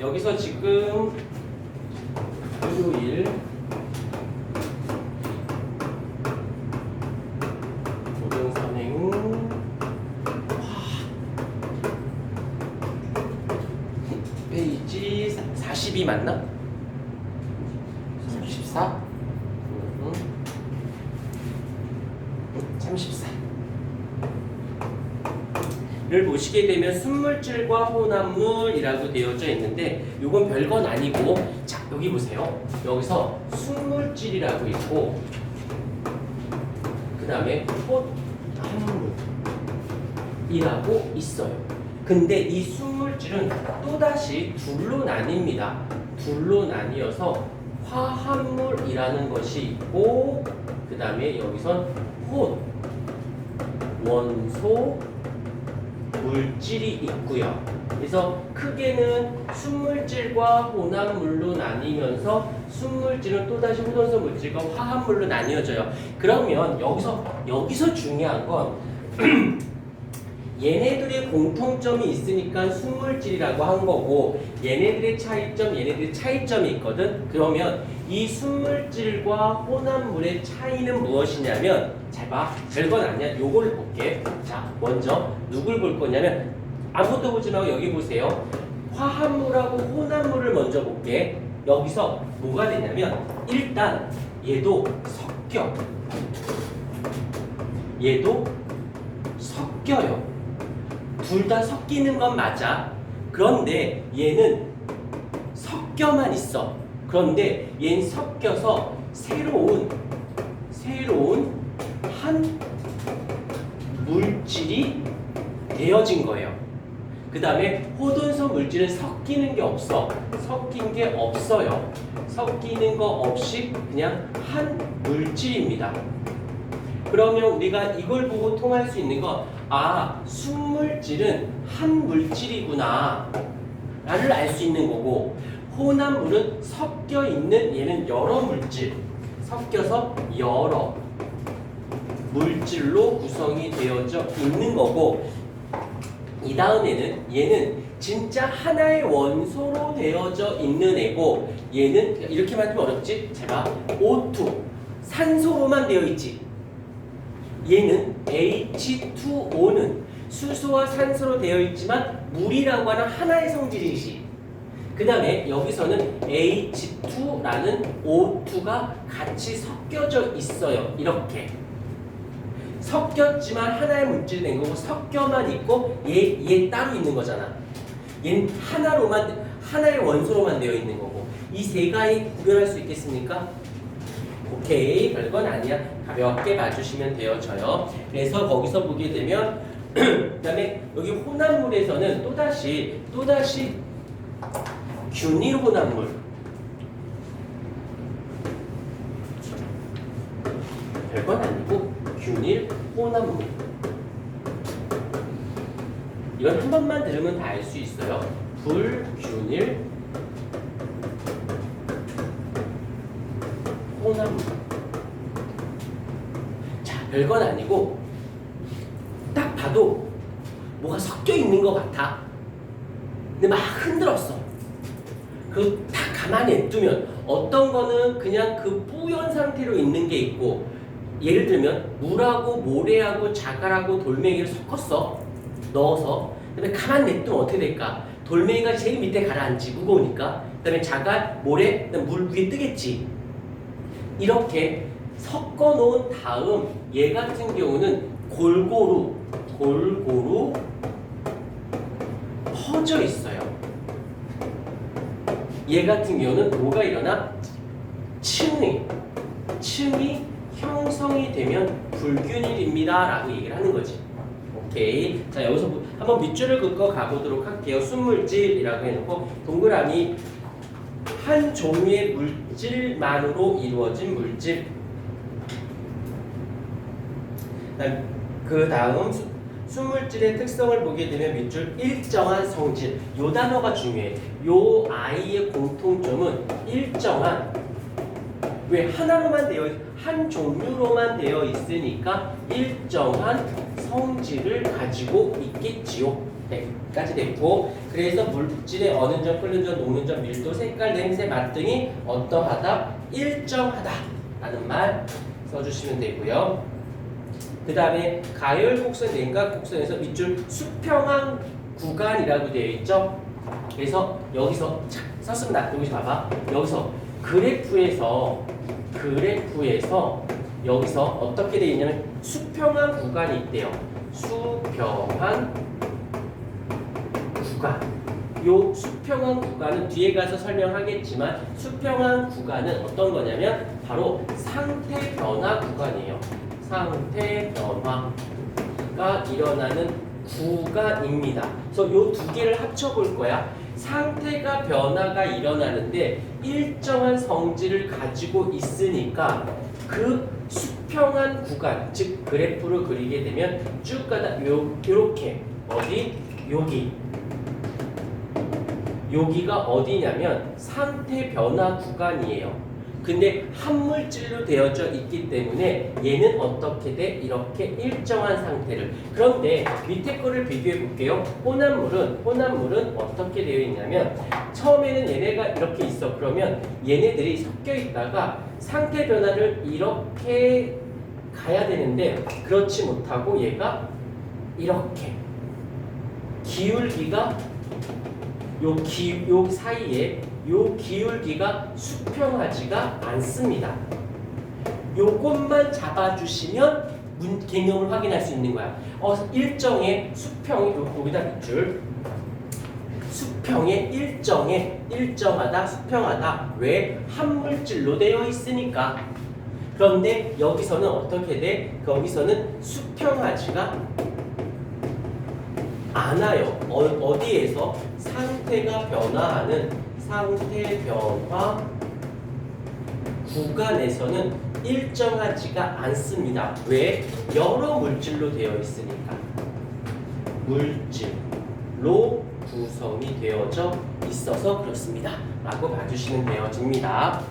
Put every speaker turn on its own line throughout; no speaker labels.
여기서 지금 토요일 고등선행 페이지 42 맞나? 34? 음, 34. 를 보시게 되면 순물질과 혼합물이라고 되어져 있는데 이건 별건 아니고 자 여기 보세요. 여기서 순물질이라고 있고 그 다음에 혼합물이라고 있어요. 근데 이 순물질은 또다시 둘로 나뉩니다. 둘로 나뉘어서 화합물이라는 것이 있고 그 다음에 여기선 혼 원소 물질이 있고요. 그래서 크게는 순물질과 혼합물로 나뉘면서 순물질은 또다시 혼원소 물질과 화합물로 나뉘어져요. 그러면 여기서 여기서 중요한 건 얘네들의 공통점이 있으니까 순물질이라고 한 거고 얘네들의 차이점, 얘네들의 차이점이 있거든. 그러면 이 순물질과 혼합물의 차이는 무엇이냐면 잘 봐. 별건 아니야. 요걸 볼게. 자, 먼저 누굴 볼 거냐면 아무것도 보지 말고 여기 보세요. 화합물하고 혼합물을 먼저 볼게. 여기서 뭐가 되냐면 일단 얘도 섞여. 얘도 섞여요. 둘 다 섞이는 건 맞아. 그런데 얘는 섞여만 있어. 그런데 얘는 섞여서 새로운 새로운 한 물질이 되어진 거예요. 그 다음에 호돈소 물질은 섞이는 게 없어. 섞인 게 없어요. 섞이는 거 없이 그냥 한 물질입니다. 그러면 우리가 이걸 보고 통할 수 있는 건, 아, 순물질은 한 물질이구나. 라를 알 수 있는 거고, 혼합물은 섞여 있는 얘는 여러 물질. 섞여서 여러 물질로 구성이 되어져 있는 거고, 이 다음에는 얘는 진짜 하나의 원소로 되어져 있는 애고, 얘는 이렇게 만들면 어렵지? 제가 O2, 산소로만 되어 있지. 얘는 H2O는 수소와 산소로 되어 있지만 물이라고 하는 하나의 성질이지. 그 다음에 여기서는 H2라는 O2가 같이 섞여져 있어요. 이렇게. 섞였지만 하나의 물질이 된 거고 섞여만 있고 얘, 얘 따로 있는 거잖아. 얘는 하나로만 하나의 원소로만 되어 있는 거고 이 세 가지 구별할 수 있겠습니까? 오케이. 별건 아니야. 가볍게 봐주시면 되어져요. 그래서 거기서 보게 되면 그 다음에 여기 혼합물에서는 또 다시 또 다시 균일 혼합물. 별건 아니고 균일 혼합물 이건 한 번만 들으면 다 알 수 있어요 불균일 혼합물 자, 별건 아니고 딱 봐도 뭐가 섞여 있는 것 같아. 근데 막 흔들었어. 그딱 가만히 냅두면 어떤 거는 그냥 그 뿌연 상태로 있는 게 있고 예를 들면 물하고 모래하고 자갈하고 돌멩이를 섞었어. 넣어서 그다음에 가만히 냅두면 어떻게 될까? 돌멩이가 제일 밑에 가라앉지 무거우니까 그다음에 자갈, 모래, 물 위에 뜨겠지. 이렇게 섞어 놓은 다음 얘 같은 경우는 골고루 골고루 퍼져 있어요. 얘 같은 경우는 뭐가 일어나? 층이 층이 형성이 되면 불균일입니다 라고 얘기를 하는 거지. 오케이. 자 여기서 뭐- 한번 밑줄을 긋고 가보도록 할게요. 순물질이라고 해놓고 동그라미 한 종류의 물질만으로 이루어진 물질. 그 다음 수- 순물질의 특성을 보게 되면 밑줄 일정한 성질. 요 단어가 중요해. 요 아이의 공통점은 일정한 왜 하나로만 되어 있- 한 종류로만 되어 있으니까 일정한 성질을 가지고 있겠지요. 까지 됐고 그래서 물질의 어느 점, 끓는 점, 녹는 점, 밀도, 색깔, 냄새, 맛 등이 어떠하다, 일정하다라는 말 써주시면 되고요. 그 다음에 가열 곡선, 냉각 곡선에서 밑줄 수평한 구간이라고 되어 있죠. 그래서 여기서 착 썼으면 나 여기서 봐봐. 여기서 그래프에서 그래프에서 여기서 어떻게 되어 있냐면 수평한 구간이 있대요. 수평한 구간. 요 수평한 구간은 뒤에 가서 설명하겠지만 수평한 구간은 어떤 거냐면 바로 상태 변화 구간이에요. 상태 변화가 일어나는 구간입니다. 그래서 요 두 개를 합쳐 볼 거야. 상태가 변화가 일어나는데 일정한 성질을 가지고 있으니까 그 수평한 구간, 즉 그래프를 그리게 되면 쭉 가다 요 요렇게. 어디? 여기. 여기가 어디냐면 상태 변화 구간이에요. 근데 한 물질로 되어져 있기 때문에 얘는 어떻게 돼? 이렇게 일정한 상태를. 그런데 밑에 거를 비교해 볼게요. 혼합물은 혼합물은 어떻게 되어 있냐면 처음에는 얘네가 이렇게 있어. 그러면 얘네들이 섞여 있다가 상태 변화를 이렇게 가야 되는데 그렇지 못하고 얘가 이렇게 기울기가 요, 기, 요 사이에 요 기울기가 수평하지가 않습니다. 요것만 잡아주시면 문, 개념을 확인할 수 있는 거야. 어, 일정의 수평이 요, 여기다 밑줄 수평의 일정의 일정하다 수평하다 왜 한 물질로 되어 있으니까 그런데 여기서는 어떻게 돼? 거기서는 수평하지가 않아요. 어, 디에서 상태가 변화하는 상태 변화 구간에서는 일정하지가 않습니다. 왜? 여러 물질로 되어 있으니까. 물질로 구성이 되어져 있어서 그렇습니다. 라고 봐주시면 되어집니다.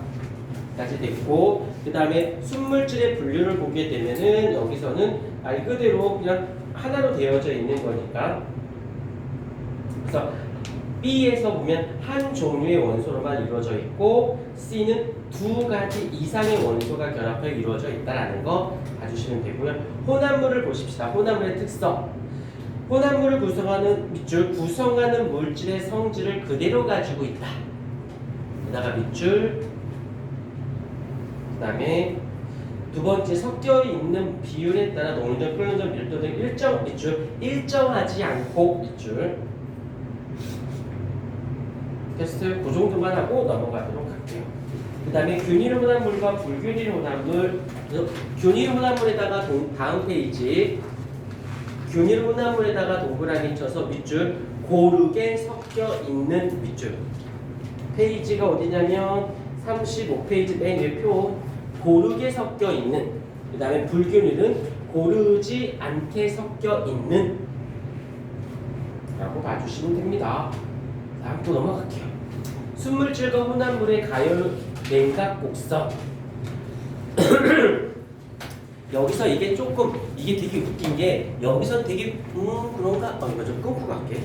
까지 됐고 그 다음에 순물질의 분류를 보게 되면은 여기서는 말 그대로 그냥 하나로 되어져 있는 거니까 그래서 B에서 보면 한 종류의 원소로만 이루어져 있고 C는 두 가지 이상의 원소가 결합하여 이루어져 있다라는 거 봐주시면 되고요. 혼합물을 보십시다. 혼합물의 특성. 혼합물을 구성하는 밑줄 구성하는 물질의 성질을 그대로 가지고 있다. 게다가 밑줄 그다음에 두 번째 섞여 있는 비율에 따라 녹는 점, 끓는 점, 밀도 등 일정 밑줄 일정하지 않고 밑줄 테스트 그 정도만 하고 넘어가도록 할게요. 그 다음에 균일 혼합물과 불균일 혼합물 균일 혼합물에다가 동- 다음 페이지. 균일 혼합물에다가 동그라미 쳐서 밑줄 고르게 섞여 있는 밑줄. 페이지가 어디냐면 35페이지 맨 위에 표 고르게 섞여 있는 그 다음에 불균일은 고르지 않게 섞여 있는 라고 봐주시면 됩니다 또 넘어갈게요. 순물질과 혼합 물의 가열 냉각 곡선. 여기서 이게 조금 이게 되게 웃긴 게 여기서 되게 음 그런가? 어 이거 좀 끊고 갈게